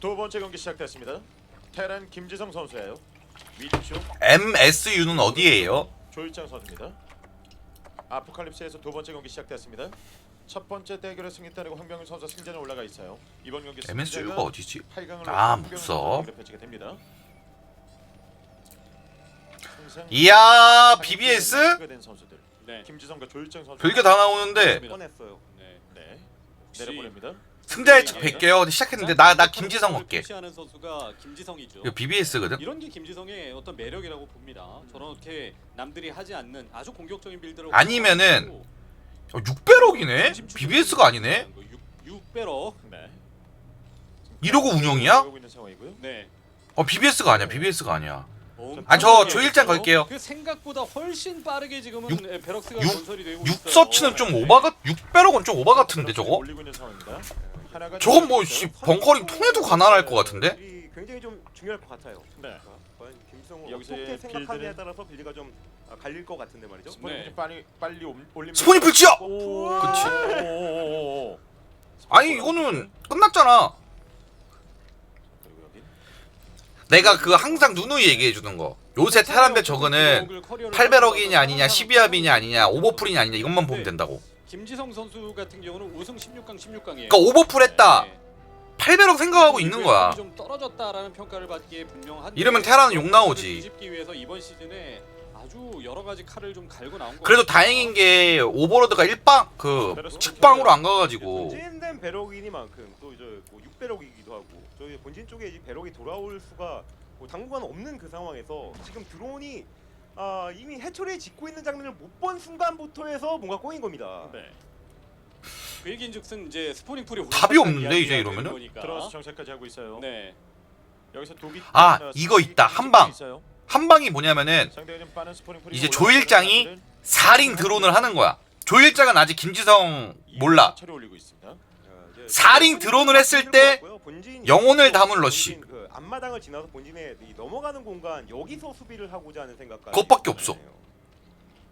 두 번째 경기 시작됐습니다. 테란 김지성 선수예요. 위쪽 MSU는 어디예요? 조일장 선수입니다. 아포칼립스에서 두 번째 경기 시작됐습니다. 첫 번째 대결에 승리 따르고 황병윤 선수 승자는 올라가 있어요. 이번 경기 MSU가 어디지? 8강을 아, 묵서. 이야 BBS? 네. 김지성과 조일장 선수. 별게 다 나오는데 꺼냈어요. 네. 네. 내려보냅니다. 승자의 첫 100개요 시작했는데 나 나 김지성 할게 하는 선수가 김지성이죠. 이거 BBS거든? 이런 게 김지성의 어떤 매력이라고 봅니다. 저렇게 남들이 하지 않는 아주 공격적인 빌드를 아니면은 6배럭이네? BBS가 아니네? 6 배럭. 네. 이러고 운영이야? 하고 있는 상황이고요. 네. 어 BBS가 아니야 BBS가 아니야 아, 저 조일장 빠르죠? 갈게요. 그 생각보다 훨씬 빠르게 지금은 육- 예, 베럭스가 육- 건설이 되고 6서치는 있어요. 좀 오바가 6배럭은 좀 오바 같은데 저거? 올리고 있는 상황입니다. 저건 뭐 씨, 벙커링 통해도 가난할 것 같은데? 이 굉장히 좀 중요할 것 같아요. 네. 과연 김성호 여기서의 어떻게 생각하느냐에 빌드는- 따라서 빌드가 좀 아, 갈릴 것 같은데 말이죠. 스포닝 네. 좀 빨리 빨리 올- 올립니다. 스포닝 풀치야! 오, 그치. 오오오오. 아니 이거는 끝났잖아 그리고 여기 내가 그 항상 누누이 얘기해 주는 거 요새 테란배 저거는 8배럭이냐 아니냐 12합이냐 아니냐 오버풀이냐 아니냐 이것만 보면 된다고 김지성 선수 같은 경우는 우승 16강 16강이에요. 그러니까 오버풀 했다 8배럭 생각하고 있는 거야 좀 떨어졌다라는 평가를 받기에 분명한. 이러면 테란은 욕 나오지 뒤집기 위해서 이번 시즌에 아주 여러 가지 칼을 좀 갈고 나온 거. 그래도 다행인 게 오버로드가 일방 그 직방으로 안 가가지고 본진된 배럭이니만큼 또 이제 뭐 6배럭이기도 하고 저희 본진 쪽에 이제 배럭이 돌아올 수가 뭐 당분간 없는 그 상황에서 지금 드론이 아, 이미 해초리에 짓고 있는 장면을 못 본 순간부터 해서 뭔가 꼬인 겁니다. 네. 그 얘기인즉슨 이제 스포닝 풀이 답이 없는데, 이제 이러면은? 거니까. 들어와서 정찰까지 하고 있어요. 네. 여기서 독이 아, 어, 이거 있다. 한 방. 있어요. 한 방이 뭐냐면은 상대가 좀 빠른 스포닝 풀이 이제 올라가는 조일장이 4링 드론을 하는 거야 조일장은 아직 김지성 몰라 차례 올리고 있습니다. 자, 이제 사링 드론을 했을 때 영혼을 담은 러쉬. 그 앞마당을 지나서 본진에 이 넘어가는 공간 여기서 수비를 하고자 하는 생각까지 그것밖에 없어.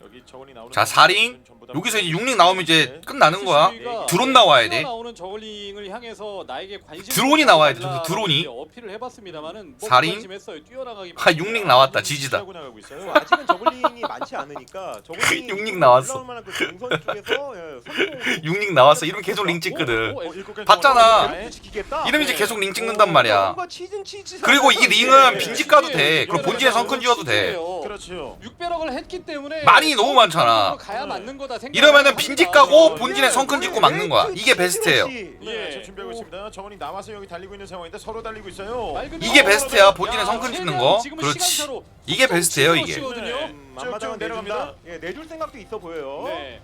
여기 저원이 나오는 자, 사링. 전부 다 여기서 이제 6링 나오면 이제 끝나는 거야 드론 나와야 돼 나오는 저글링을 향해서 나에게 관심 드론이 나와야 돼, 저기서 드론이. 어필을 해봤습니다만은 뭐 사링? 관심했어요. 뛰어나가기. 아 6링 나왔다 지지다 하고 나가고 있어요. 아직은 저글링이 많지 않으니까 저글링이 육링 나왔어. 올라올 만한 그 동선 쪽에서 예, 성공 6링 나왔어 이러면 계속 링 찍거든 어, 봤잖아. 지키겠다. 이러면 이제 네. 계속 링 찍는단 말이야 뭔가 치즈 치즈 그리고 이 링은 빈집 가도 돼 네, 그럼 본진에 성큰 지어도 돼 그렇죠. 6배럭을 했기 때문에 말이 너무 많잖아. 가야 맞는 거다 생각. 이러면은 빈집 가고 네. 본진에 성큰 짓고 막는 거야 이게 베스트예요 네, 예. 지금 준비하고 있습니다. 저원이 나와서 여기 달리고 있는 상황인데 서로 달리고 있어요. 이게 베스트야 본진에 성큰 짓는 거 그렇지 이게 베스트예요 이게 네. 음, 앞마당은 쭉쭉 내려갑니다. 예, 내줄 생각도 있어 보여요. 네.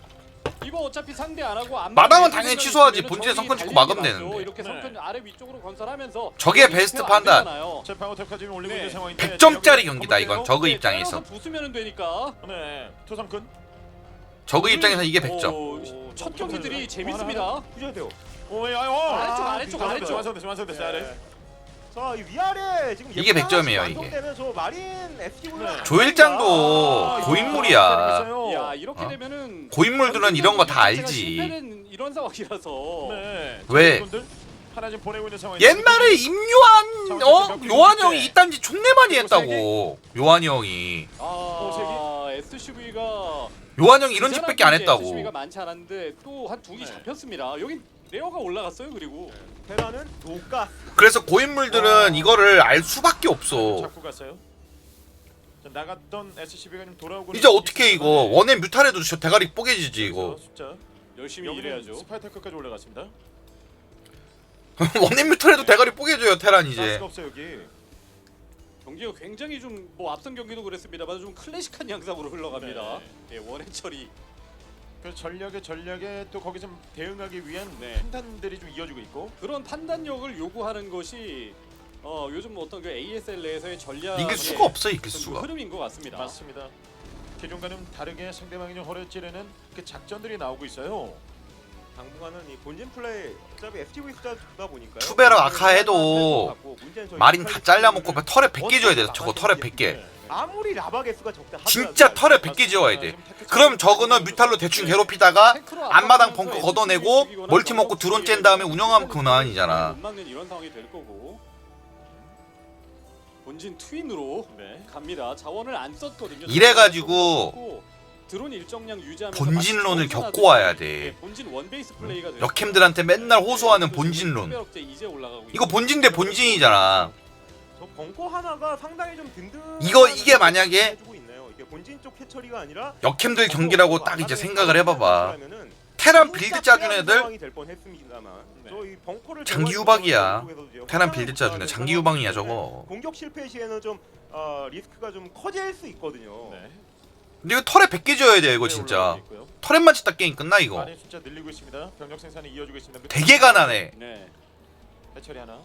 이거 어차피 상대 안 하고 안 마당은 당연히 취소하지. 본진에 성큰 달리는 막으면. 되는데. 이렇게 성큰 아래 위쪽으로 건설하면서 저게 베스트 판단. 제 지금 올리고 네. 있는 상황인데 100점짜리 경기다 이건 저그 네, 입장에서 때려서 부수면 되니까. 네, 투삼근. 저그 입장에서 이게 100점 오, 첫 경기들이 재밌습니다. 부셔야 돼요. 오, 야, 어. 아래쪽, 아, 아래쪽, 아래쪽. 완성됐어, 완성됐어, 아래. 네. 자, 이 위아래 지금 이게 예쁜 100 점이에요, 이게. 완성되면 저 마린 SD 올라. 네. 조일장도 아, 고인물이야 야 이렇게 어? 되면은 고인물들은 이런 거 다 알지 실패는 이런 상황이라서 네. 왜? 하나 지금 보내고 있는 상황. 옛날에 임요한 어? 요한 형이 이딴 짓 존내 많이 했다고 요한 형이 아 SCV가 요한 형이 이런 짓밖에 안 했다고 SCV가 많지 않았는데 또한두기 네. 잡혔습니다. 여기 레어가 올라갔어요. 그리고 테라는 도가 그래서 고인물들은 이거를 알 수밖에 없어 잡고 갔어요. 자, 나갔던 SCB가 좀 돌아오고. 이제 어떻게 이거 원에 뮤탈해도 저 대가리 뽀개지지 이거 숫자. 열심히 일해야죠. 스파이터크까지 올라갔습니다. 원에 뮤탈해도 대가리 뽀개져요 테란 이제 가스가 없어요 여기. 경기가 굉장히 좀 뭐 앞선 경기도 그랬습니다만 좀 클래식한 양상으로 흘러갑니다. 예, 원해 처리. 그 전략에 전략에 또 거기서 대응하기 위한 네. 판단들이 좀 이어지고 있고. 그런 판단력을 요구하는 것이 어 요즘 어떤 그 ASL 내에서의 전략 이길 수가 없어 이길 그 수가 흐름인 것 같습니다. 맞습니다. 기존과는 다르게 상대방이 좀 허를 찌르는 그 작전들이 나오고 있어요. 당분간은 이 본진 플레이 어차피 FTV 숫자다 보니까요. 투베럭 아카 해도 마린 다 잘라먹고 털에 100개 줘야 돼 저거 털에 100개 네. 아무리 라바 개수가 적다 하더라도 진짜 털에 100개 지어야 돼 그럼 저거는 뮤탈로 대충 괴롭히다가 앞마당 벙커 걷어내고 멀티 먹고 드론 짠 다음에 운영하면 그만이잖아 못 막는 이런 상황이 될 거고. 본진 트윈으로 네. 갑니다. 자원을 안 썼거든요. 이래가지고 드론 일정량 유지하면서 본진론을 겪고 와야 돼. 네, 본진 원베이스 플레이가 돼요. 역캠들한테 맨날 호소하는 본진론. 이제 올라가고 이거. 본진 대 본진이잖아. 저 벙커 하나가 상당히 좀 든든. 이거 이게 만약에 본진 쪽 해처리가 아니라 역캠들 경기라고 딱 이제 생각을 해봐봐. 테란 빌드 짜준 애들 네. 장기 이제 테란 빌드 애 장기 유방이야 저거. 공격 실패 시에는 좀 어, 리스크가 좀 커질 수 있거든요. 네. 근데 이거 털에 100개 줘야 돼 이거 네, 진짜. 털에만 짓다 게임 끝나 이거. 많이 숫자 늘리고 있습니다. 병력 생산이 이어지고 있습니다. 되게 가난해. 네. 해처리 하나.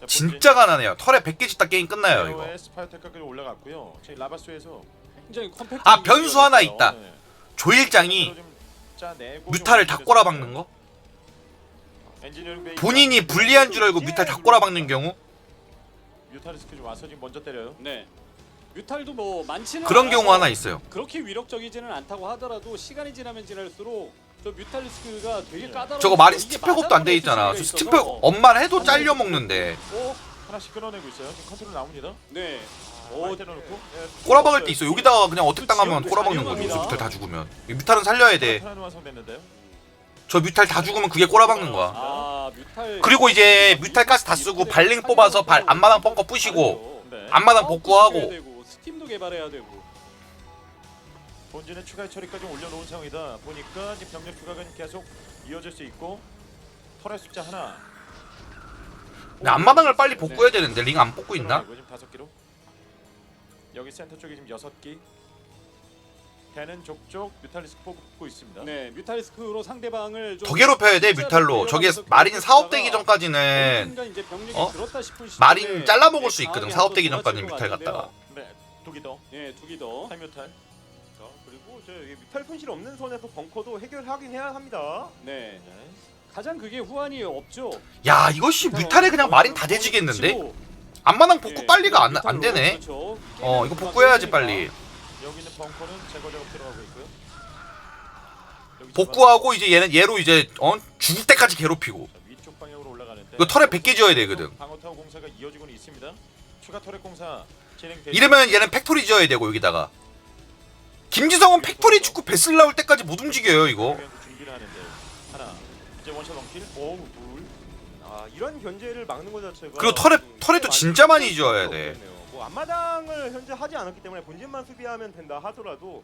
자, 진짜 가난해요. 털에 100개 짓다 게임 끝나요 이거. 이거. 스파이테크까지 올라갔고요. 저희 라바스에서 굉장히 컴팩트. 아, 변수 하나 있다. 네. 조일장이 뮤타를 다좀 꼬라박는 거? 본인이 불리한 줄 알고 뮤탈 다 꼬라박는 경우? 뮤타리스크 좀 와서 지금 먼저 때려요. 네. 뮤탈도 뭐 많지는 그런 않아서 경우 하나 있어요. 그렇게 위력적이지는 않다고 하더라도 시간이 지나면 지날수록 저 뮤탈리스크가 되게 네. 까다로워. 저거 말이 스틱팩업도 안 돼 있잖아. 저 스틱팩 엄만 해도 잘려 먹는데. 오 하나씩 끊어내고 있어요. 지금 컨트롤 나옵니다. 네. 오 오, 때려놓고 꼬라박을 때 있어. 여기다가 그냥 어택 당하면 꼬라박는 거죠. 저 뮤탈 다 죽으면. 이 뮤탈은 살려야 돼. 하나 완성됐는데요. 저 뮤탈 다 죽으면 그게 꼬라박는 거야. 아, 뮤탈. 그리고 이제 뮤탈 가스 다 쓰고 발링 뽑아서 발 앞마당 뻥커 부시고 네. 앞마당 복구하고 되고, 스팀도 개발해야 되고. 본진의 추가 처리까지 올려놓은 상황이다 보니까 지금 병력 추가가 계속 이어질 수 있고 털의 숫자 하나. 근데 앞마당을 빨리 복구해야 되는데 링 안 뽑고 있나? 끊어내고 지금 다섯 기로. 여기 센터 쪽에 지금 여섯 기. 대는 족족 뮤탈리스크 뽑고 있습니다. 네, 뮤탈리스크로 상대방을 좀더 괴롭혀야 돼 뮤탈로. 저게 마린 사업되기 전까지는 순간 이제 병력이 어? 들었다 싶은 시점에 마린 잘라먹을 수 네, 있거든. 사업되기 전까지는 뮤탈. 같은데요. 네, 두기 더. 예, 두기 더. 타임뮤탈. 자, 그리고 저 여기 뮤탈 손실 없는 선에서 벙커도 해결하긴 해야 합니다. 네. 네. 가장 그게 후환이 없죠. 야 이것이 뮤탈에 그냥 마린 다 대지겠는데? 앞마당 복구 빨리가 안, 안 되네. 그렇죠. 어 이거 복구해야지 빨리. 여기 있는 벙커는 제거 작업 들어가고 있고요. 여기 복구하고 이제 얘는 얘로 이제 어 죽을 때까지 괴롭히고. 자, 위쪽 방향으로 올라가는데 이거 털에 100개 지어야 되거든. 방어 타워 공사가 이어지고는 있습니다. 추가 터렛 공사 진행 이러면 얘는 팩토리 지어야 되고 여기다가. 김지성은 팩토리 축구 베슬 나올 때까지 못 움직여요 이거. 준비를 하는데 하나 이제 원샷 원킬 오우 둘 아, 이런 견제를 막는 것 자체가 그리고 털에 좀 털에도 진짜 많이 지어야 돼. 없겠네요. 뭐 앞마당을 현재 하지 않았기 때문에 본진만 수비하면 된다 하더라도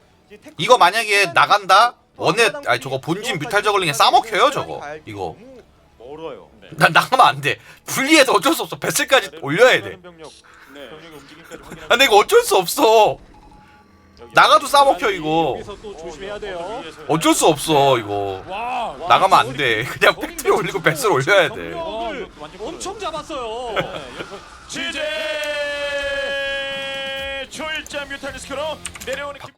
이거 만약에 나간다? 또 원에 아니 저거 본진 뮤탈 저글링에 싸먹혀요 저거. 갈 이거. 멀어요. 네. 난 나가면 안 돼. 분리해서 어쩔 수 없어. 베슬까지 올려야 돼. 병력 네. 아, 근데 이거 어쩔 수 없어. 나가도 싸먹혀 이거. 여기서 또 어, 조심해야 어, 돼요. 위에서 어쩔 수 없어 이거. 와, 와. 나가면 안 돼. 그냥 팩토리 올리고 베슬 올려야 돼. 완전 엄청 잡았어요. 네, 지제 초 일자 뮤탈리스크로 내려오는 기...